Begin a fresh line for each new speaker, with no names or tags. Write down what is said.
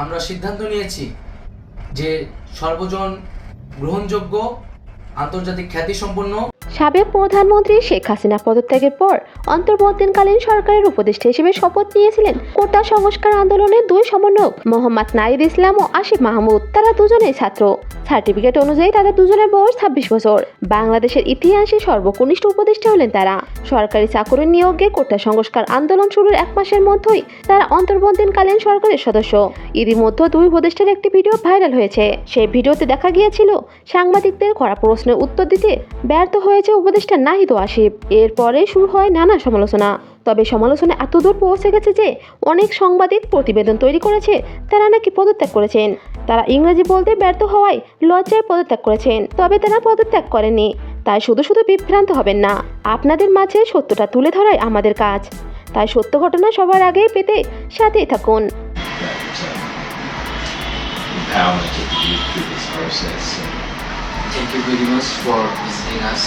আমরা সিদ্ধান্ত নিয়েছি যে সর্বজন গ্রহণযোগ্য, আন্তর্জাতিক খ্যাতিসম্পন্ন।
সাবেক প্রধানমন্ত্রী শেখ হাসিনা পদত্যাগের পর অন্তর্বর্তীকালীন সরকারের উপদেষ্টা হিসেবে শপথ নিয়েছিলেন কোটা সংস্কার আন্দোলনের দুই সমন্বয়ক মোহাম্মদ নাইদ ইসলাম ও আসিফ মাহমুদ। তারা দুজনেই ছাত্র। সার্টিফিকেট অনুযায়ী তাদের দুজনের বয়স ছাব্বিশ বছর। বাংলাদেশের ইতিহাসে সর্বকনিষ্ঠ উপদেষ্টা হলেন তারা। সরকারি চাকরি নিয়োগে কোটা সংস্কার আন্দোলন শুরুর এক মাসের মধ্যেই তারা অন্তর্বর্তীকালীন সরকারের সদস্য। ইতিমধ্যে দুই উপদেষ্টার একটি ভিডিও ভাইরাল হয়েছে। সেই ভিডিওতে দেখা গিয়েছিল সাংবাদিকদের করা প্রশ্নের উত্তর দিতে ব্যর্থ হয়েছে উপদেষ্টা নাহিদ আসিফ। এরপরে শুরু হয় নানা সমালোচনা। তবে সমালোচনা এতদূর পৌঁছে গেছে যে অনেক সাংবাদিক প্রতিবেদন তৈরি করেছে, তারা নাকি পদত্যাগ করেছেন তারা ইংরেজি বলতে ব্যর্থ হওয়ায় লজ্জায় পদত্যাগ করেছেন, তবে তারা পদত্যাগ করেনি তাই শুধু শুধু বিভ্রান্ত হবেন না, আপনাদের মাঝে সত্যটা তুলে ধরাই আমাদের কাজ তাই সত্য ঘটনা সবার আগে পেতে সাথেই থাকুন.
Thank you very much for visiting us.